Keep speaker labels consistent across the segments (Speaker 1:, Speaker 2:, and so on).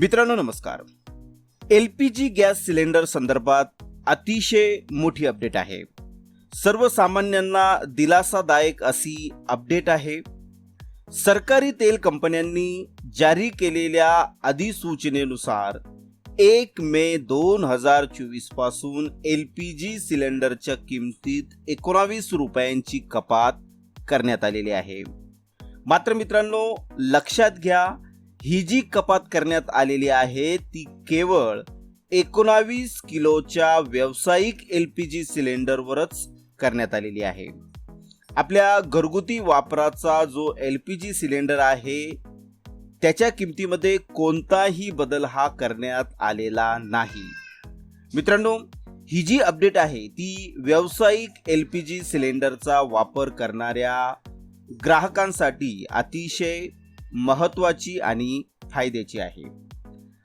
Speaker 1: मित्रांनो नमस्कार. L P G gas cylinder संदर्भात अतिशय मोठी अपडेट आहे. सर्वसामान्यांना दिलासादायक अशी अपडेट आहे. सरकारी तेल कंपन्यांनी जारी केलेल्या अधिसूचनेनुसार एक मे दोन हजार चोवीसपासून एल पी जी सिलेंडरच्या किमतीत एकोणावीस रुपयांची कपात करण्यात आलेली आहे. मात्र मित्रांनो लक्षात घ्या ही जी कपात करण्यात आलेली आहे ती केवळ एकोणावीस किलोच्या व्यावसायिक एल पी जी सिलेंडरवरच करण्यात आलेली आहे. आपल्या घरगुती वापराचा जो एल पी जी सिलेंडर आहे त्याच्या किमतीमध्ये कोणताही बदल हा करण्यात आलेला नाही. मित्रांनो ही जी अपडेट आहे ती व्यावसायिक एल पी जी सिलेंडरचा वापर करणाऱ्या ग्राहकांसाठी अतिशय महत्त्वाची आणि फायद्याची आहे.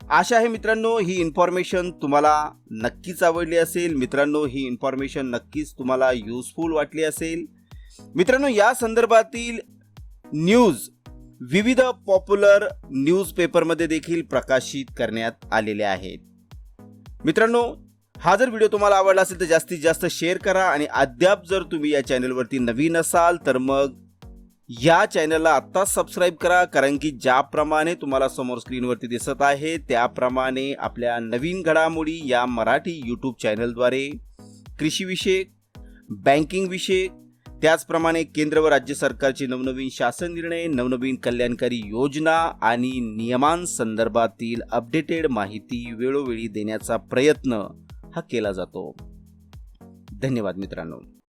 Speaker 1: आशा आहे मित्रांनो ही इन्फॉर्मेशन तुम्हाला नक्कीच आवडली असेल. मित्रांनो ही इन्फॉर्मेशन नक्कीच तुम्हाला युजफुल वाटली असेल. मित्रांनो या संदर्भातील न्यूज विविध पॉप्युलर न्यूजपेपरमध्ये देखील प्रकाशित करण्यात आलेले आहेत. मित्रांनो हा जर व्हिडिओ तुम्हाला आवडला असेल तर जास्तीत जास्त शेअर करा आणि अद्याप जर तुम्ही या चॅनलवरती नवीन असाल तर मग या चॅनलला आत्ताच सबस्क्राईब करा कारण की ज्याप्रमाणे तुम्हाला समोर स्क्रीनवरती दिसत आहे त्याप्रमाणे आपल्या नवीन घडामोडी या मराठी यूट्यूब चॅनलद्वारे कृषीविषयक बँकिंग विषयक त्याचप्रमाणे केंद्र व राज्य सरकारचे नवनवीन शासन निर्णय नवनवीन कल्याणकारी योजना आणि नियमांसंदर्भातील अपडेटेड माहिती वेळोवेळी देण्याचा प्रयत्न हा केला जातो. धन्यवाद मित्रांनो.